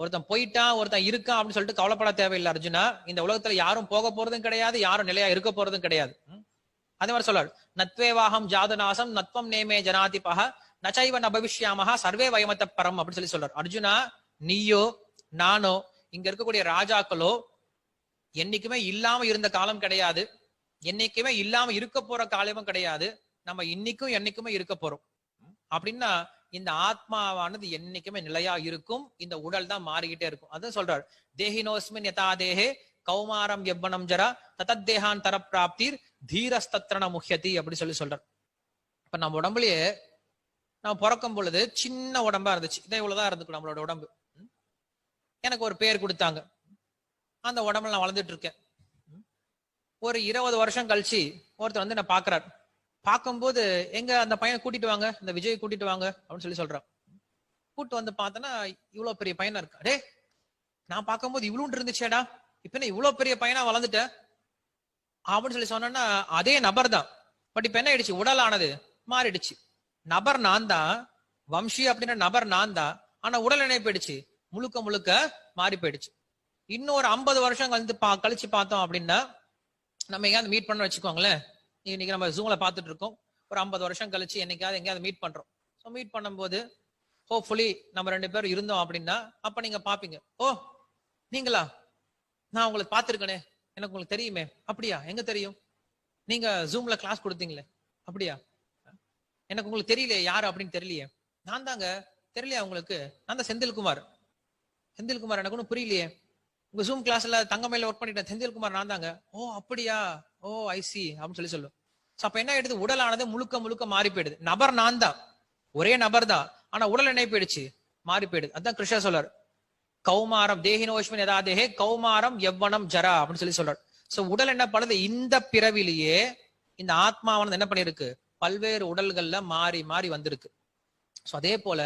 ஒருத்தன் போயிட்டான் ஒருத்தன் இருக்கா அப்படின்னு சொல்லிட்டு கவலைப்பட தேவையில்லை அர்ஜுனா. இந்த உலகத்துல யாரும் போக போறதும் கிடையாது யாரும் நிலையா இருக்க போறதும் கிடையாது. அதே மாதிரி சொல்றாரு. நத்வேவாகம் ஜாதுநாசம் நத்வம் நேமே ஜனாதிபக நச்சைவ நபவிஷ்யாமஹா சர்வே வயமத்த பரம் அப்படின்னு சொல்லி சொல்றாரு. அர்ஜுனா நீயோ நானோ இங்க இருக்கக்கூடிய ராஜாக்களோ என்னைக்குமே இல்லாம இருந்த காலம் கிடையாது. என்னைக்குமே இல்லாம இருக்க போற காலமும் கிடையாது. நம்ம இன்னைக்கும் என்னைக்குமே இருக்க போறோம். அப்படின்னா இந்த ஆத்மாவானது என்னைக்குமே நிலையா இருக்கும். இந்த உடல் தான் மாறிக்கிட்டே இருக்கும். அதான் சொல்றாரு. தேஹினோஸ்மின் யதா தேஹே கௌமாரம் எவ்வனம் ஜரா ததத் தேகான் தர பிராப்தீர் தீரஸ்தத்ரண முஹ்யதி அப்படி சொல்லி சொல்றார். இப்ப நம்ம உடம்புலயே நம்ம பிறக்கும் பொழுது சின்ன உடம்பா இருந்துச்சு. இதை இவ்வளவுதான் இருந்துக்கும் நம்மளோட உடம்பு. ம்? எனக்கு ஒரு பேர் கொடுத்தாங்க. அந்த உடம்புல நான் வளர்ந்துட்டு இருக்கேன். ம்? ஒரு இருபது வருஷம் கழிச்சு ஒருத்தர் வந்து நான் பாக்குறாரு பார்க்கும்போது எங்க அந்த பையனை கூட்டிட்டு வாங்க இந்த விஜய் கூட்டிட்டு வாங்க அப்படின்னு சொல்லி சொல்றான். கூட்டு வந்து பார்த்தனா இவ்வளவு பெரிய பையனா இருக்கா டே நான் பார்க்கும்போது இவ்வளவு இருந்துச்சேடா. இப்ப என்ன இவ்வளவு பெரிய பையனா வளர்ந்துட்ட? அப்படின்னு சொல்லி சொன்னா அதே நபர் தான். பட் இப்ப என்ன ஆயிடுச்சு? உடல் ஆனது மாறிடுச்சு. நபர் நான் தான் வம்சி அப்படின்ற நபர் நான் தான். ஆனா உடல் என்ன போயிடுச்சு. முழுக்க முழுக்க மாறி போயிடுச்சு. இன்னொரு ஐம்பது வருஷம் கழித்து பா கழிச்சு பார்த்தோம் அப்படின்னா நம்ம எங்கேயாவது மீட் பண்ண வச்சுக்கோங்களேன் இன்னைக்கு நம்ம ஜூம்ல பார்த்துட்டு இருக்கோம் ஒரு ஐம்பது வருஷம் கழிச்சு என்னைக்காவது எங்கேயாவது மீட் பண்றோம். ஸோ மீட் பண்ணும்போது ஹோப்ஃபுல்லி நம்ம ரெண்டு பேரும் இருந்தோம் அப்படின்னா அப்ப நீங்க பாப்பீங்க ஓ நீங்களா? நான் உங்களை பார்த்துருக்கனே. எனக்கு உங்களுக்கு தெரியுமே. அப்படியா? எங்க தெரியும்? நீங்க ஜூம்ல கிளாஸ் கொடுத்தீங்களே. அப்படியா? எனக்கு உங்களுக்கு தெரியலையே யாரு அப்படின்னு தெரியலையே. நான் தாங்க தெரியலையா உங்களுக்கு? நான் தான் செந்தில்குமார். செந்தில்குமார் எனக்கு ஒன்றும் புரியலையே. உங்க ஜூம் கிளாஸ்ல தங்கமையில ஒர்க் பண்ணிட்டேன் செந்தில்குமார் நான் தாங்க. ஓ அப்படியா? ஓ ஐசி அப்படின்னு சொல்லி சொல்லும். ஸோ அப்ப என்ன ஆயிடுது? உடலானது முழுக்க முழுக்க மாறி போயிடுது. நபர் நான் தான். ஒரே நபர் தான். ஆனா உடல் என்ன போயிடுச்சு. மாறி போயிடுது. அதான் கிருஷ்ணா சொல்றாரு கௌமாரம் தேகினோஷ்மின் எதா தேகே கௌமாரம் எவ்வனம் ஜரா அப்படின்னு சொல்லி சொல்றாரு. சோ உடல் என்ன பண்ணுது இந்த பிறவிலேயே இந்த ஆத்மாவானது என்ன பண்ணிருக்கு பல்வேறு உடல்கள்ல மாறி மாறி வந்திருக்கு. ஸோ அதே போல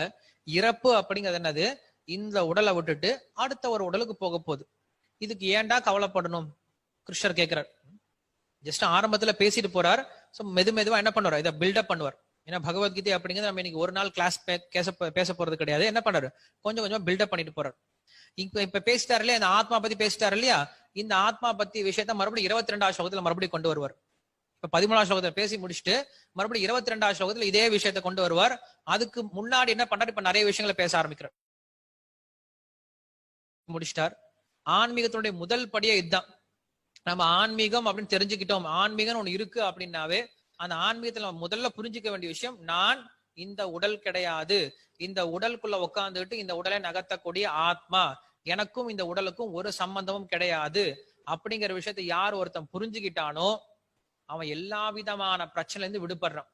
இறப்பு அப்படிங்கிறது என்னது? இந்த உடலை விட்டுட்டு அடுத்த ஒரு உடலுக்கு போக போகுது. இதுக்கு ஏன்டா கவலைப்படணும்? கிருஷ்ணர் கேட்கிறார். ஜஸ்ட் ஆரம்பத்துல பேசிட்டு போறார். ஸோ மெது மெதுவா என்ன பண்ணுவார்? இதை பில்டப் பண்ணுவார். ஏன்னா பகவத்கீதை அப்படிங்கிறது நம்ம இன்னைக்கு ஒரு நாள் கிளாஸ் பேச பேச போறது கிடையாது. என்ன பண்றாரு கொஞ்சம் கொஞ்சம் பில்டப் பண்ணிட்டு போறாரு. இப்ப இப்ப பேசிட்டாரு இல்லையா? இந்த ஆத்மா பத்தி பேசிட்டாரு இல்லையா? இந்த ஆத்மா பத்தி விஷயத்த மறுபடியும் இருபத்தி ரெண்டாவது ஸ்லோகத்துல மறுபடியும் கொண்டு வருவார். இப்ப பதிமூணாவது ஸ்லோகத்துல பேசி முடிச்சுட்டு மறுபடியும் இருபத்தி ரெண்டாம் ஸ்லோகத்துல இதே விஷயத்த கொண்டு வருவார். அதுக்கு முன்னாடி என்ன பண்றாரு? இப்ப நிறைய விஷயங்களை பேச ஆரம்பிக்கிறார். முடிச்சிட்டார். ஆன்மீகத்தினுடைய முதல் படியே இதுதான். நம்ம ஆன்மீகம் அப்படின்னு தெரிஞ்சுக்கிட்டோம். ஆன்மீகம் ஒண்ணு இருக்கு அப்படின்னாவே அந்த ஆன்மீகத்துல நம்ம முதல்ல புரிஞ்சுக்க வேண்டிய விஷயம் நான் இந்த உடல் கிடையாது. இந்த உடலுக்குள்ள உட்காந்துட்டு இந்த உடலை நகர்த்தக்கூடிய ஆத்மா. எனக்கும் இந்த உடலுக்கும் ஒரு சம்பந்தமும் கிடையாது. அப்படிங்கிற விஷயத்த யார் ஒருத்தன் புரிஞ்சுக்கிட்டானோ அவன் எல்லா விதமான பிரச்சனைல இருந்து விடுபடுறான்.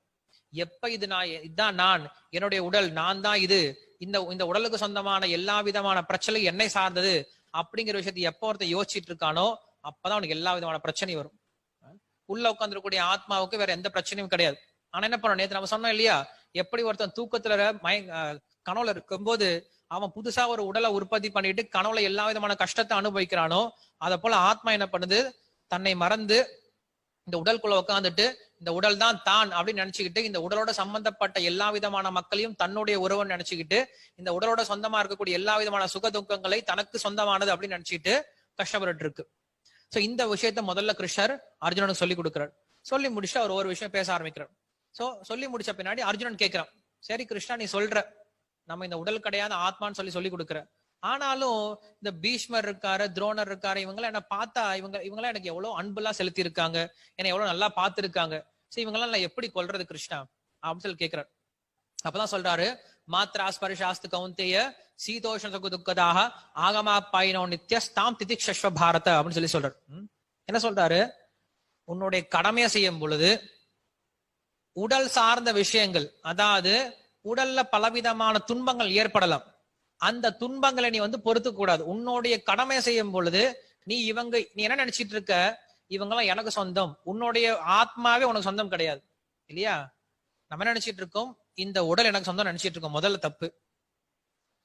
எப்ப இது நான் இதுதான் நான் என்னுடைய உடல் நான் தான் இது. இந்த இந்த உடலுக்கு சொந்தமான எல்லா விதமான பிரச்சனை என்னை சார்ந்தது. அப்படிங்கிற விஷயத்தை எப்ப ஒருத்தன் யோசிச்சுட்டு இருக்கானோ அப்பதான் அவனுக்கு எல்லா விதமான பிரச்சனையும் வரும். உள்ள உட்காந்துருக்கூடிய ஆத்மாவுக்கு வேற எந்த பிரச்சனையும் கிடையாது. ஆனா என்ன பண்ணோம் நேத்து நம்ம சொன்னோம் இல்லையா? எப்படி ஒருத்தன் தூக்கத்துல மய கனவுல இருக்கும்போது அவன் புதுசா ஒரு உடலை உற்பத்தி பண்ணிட்டு கனவுல எல்லா விதமான கஷ்டத்தை அனுபவிக்கிறானோ அத போல ஆத்மா என்ன பண்ணுது? தன்னை மறந்து இந்த உடல்குள்ள உட்காந்துட்டு இந்த உடல் தான் தான் அப்படின்னு நினைச்சுக்கிட்டு இந்த உடலோட சம்பந்தப்பட்ட எல்லா விதமான மக்களையும் தன்னுடைய உறவுன்னு நினைச்சுக்கிட்டு இந்த உடலோட சொந்தமா இருக்கக்கூடிய எல்லா விதமான சுக துக்கங்களை தனக்கு சொந்தமானது அப்படின்னு நினைச்சிட்டு கஷ்டப்பட்டு இருக்கு சோ இந்த விஷயத்த முதல்ல கிருஷ்ணர் அர்ஜுனனுக்கு சொல்லி கொடுக்கிறார். சொல்லி முடிச்சுட்டு அவர் ஒரு விஷயம் பேச ஆரம்பிக்கிறார். சோ சொல்லி முடிச்ச பின்னாடி அர்ஜுனன் கேட்கிறான். சரி கிருஷ்ணா நீ சொல்ற. நம்ம இந்த உடல் கிடையாது ஆத்மான்னு சொல்லி சொல்லி கொடுக்குற. ஆனாலும் இந்த பீஷ்மர் இருக்காரு துரோணர் இருக்காரு இவங்களாம் என்ன பார்த்தா இவங்க இவங்களாம் எனக்கு எவ்வளவு அன்புலாம் செலுத்தி இருக்காங்க என்னை எவ்வளவு நல்லா பார்த்திருக்காங்க. சரி இவங்கெல்லாம் நான் எப்படி கொல்றது கிருஷ்ணா? அப்படின்னு சொல்லி கேட்கிறார் அப்பதான் சொல்றாரு மாத்ரா ஸ்பரிஷாஸ்து கவுந்தேய சீதோஷ துக்கதாக ஆகமா பாயினோ நித்யஸ்தாம் திதிக்ஷஸ்வ பாரத அப்படின்னு சொல்லி சொல்றாரு. என்ன சொல்றாரு? உன்னுடைய கடமையை செய்யும் பொழுது உடல் சார்ந்த விஷயங்கள் அதாவது உடல்ல பலவிதமான துன்பங்கள் ஏற்படலாம். அந்த துன்பங்களை நீ வந்து பொறுத்து கூடாது. உன்னுடைய கடமை செய்யும் பொழுது நீ இவங்க நீ என்ன நினைச்சிட்டு இருக்க? இவங்கெல்லாம் எனக்கு சொந்தம். உன்னுடைய ஆத்மாவே உனக்கு சொந்தம் கிடையாது. இல்லையா? நம்ம நினைச்சிட்டு இருக்கோம்? இந்த உடல் எனக்கு சொந்தம் நினைச்சிட்டு இருக்கோம். முதல்ல தப்பு.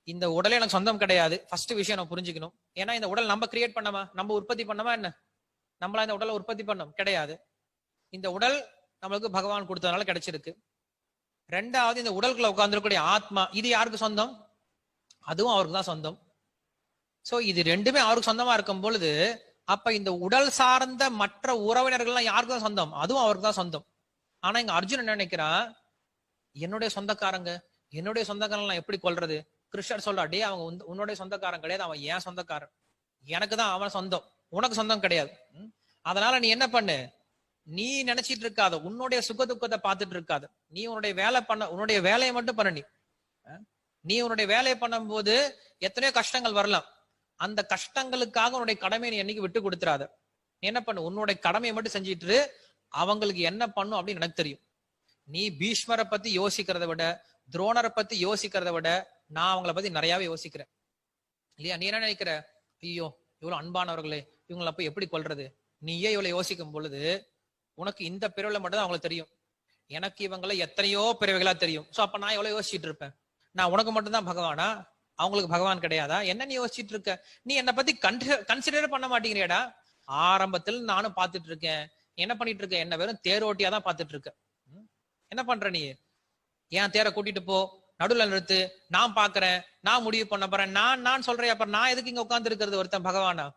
இந்த உடல் எனக்கு சொந்தம் கிடையாது. ஃபர்ஸ்ட் விஷயம் நம்ம புரிஞ்சுக்கணும். ஏன்னா இந்த உடல் நம்ம கிரியேட் பண்ணமா? நம்ம உற்பத்தி பண்ணமா என்ன? நம்மளா இந்த உடலை உற்பத்தி பண்ணோம். கிடையாது. இந்த உடல் நம்மளுக்கு பகவான் கொடுத்ததுனால கிடைச்சிருக்கு. ரெண்டாவது இந்த உடலுக்குள்ள உட்கார்ந்துருக்கூடிய ஆத்மா இது யாருக்கு சொந்தம்? அதுவும் அவருக்கு தான் சொந்தம். சோ இது ரெண்டுமே அவருக்கு சொந்தமா இருக்கும் பொழுது அப்ப இந்த உடல் சார்ந்த மற்ற உறவினர்கள்லாம் யாருக்கு தான் சொந்தம்? அதுவும் அவருக்கு தான் சொந்தம். ஆனா இங்க அர்ஜுன் என்ன நினைக்கிறான் என்னுடைய சொந்தக்காரங்க என்னுடைய சொந்தக்காரன் எப்படி கொள்றது கிருஷ்ணர் சொல்றா டே அவங்க உன்னுடைய சொந்தக்காரன் கிடையாது அவன் ஏன் சொந்தக்காரன். எனக்கு தான் அவன் சொந்தம். உனக்கு சொந்தம் கிடையாது. ம்? அதனால நீ என்ன பண்ணு? நீ நினைச்சிட்டு இருக்காத உன்னுடைய சுக துக்கத்தை பார்த்துட்டு இருக்காது. நீ உன்னுடைய வேலை பண்ண உன்னுடைய வேலையை மட்டும் பண்ண நீ. நீ உன்னுடைய வேலையை பண்ணும்போது எத்தனையோ கஷ்டங்கள் வரலாம். அந்த கஷ்டங்களுக்காக உன்னுடைய கடமையை நீ என்னைக்கு விட்டு கொடுத்துறாத. நீ என்ன பண்ணு? உன்னுடைய கடமையை மட்டும் செஞ்சுட்டு அவங்களுக்கு என்ன பண்ணும் அப்படின்னு எனக்கு தெரியும். நீ பீஷ்மரை பத்தி யோசிக்கிறத விட துரோணரை பத்தி யோசிக்கிறத விட நான் அவங்கள பத்தி நிறையாவே யோசிக்கிறேன். இல்லையா? நீ என்ன நினைக்கிற? ஐயோ இவ்வளவு அன்பானவர்களே இவங்களை போய் எப்படி கொள்றது நீயே இவ்வளவு யோசிக்கும் பொழுது உனக்கு இந்த பிறவில மட்டும்தான் அவங்களுக்கு தெரியும். எனக்கு இவங்களை எத்தனையோ பிறவைகளா தெரியும். சோ அப்ப நான் எவ்வளவு யோசிச்சுட்டு இருப்பேன்? நான் உனக்கு மட்டும்தான் பகவானா? அவங்களுக்கு பகவான் கிடையாதா? என்ன நீ யோசிச்சுட்டு இருக்க? நீ என்னை பத்தி கன்சிடர் பண்ண மாட்டேங்கிறியடா. ஆரம்பத்தில் நானும் பார்த்துட்டு இருக்கேன். என்ன பண்ணிட்டு இருக்க? என்ன வெறும் தேரோட்டியா தான் பார்த்துட்டு இருக்க. ம்? என்ன பண்ற நீ? ஏன் தேரை கூட்டிட்டு போ. நடுவில் நிறுத்து. நான் பாக்குறேன் நான் முடிவு பண்ண போறேன். நான் நான் சொல்றேன். அப்புறம் நான் எதுக்கு இங்க உட்கார்ந்து இருக்கிறது ஒருத்தன் பகவானா?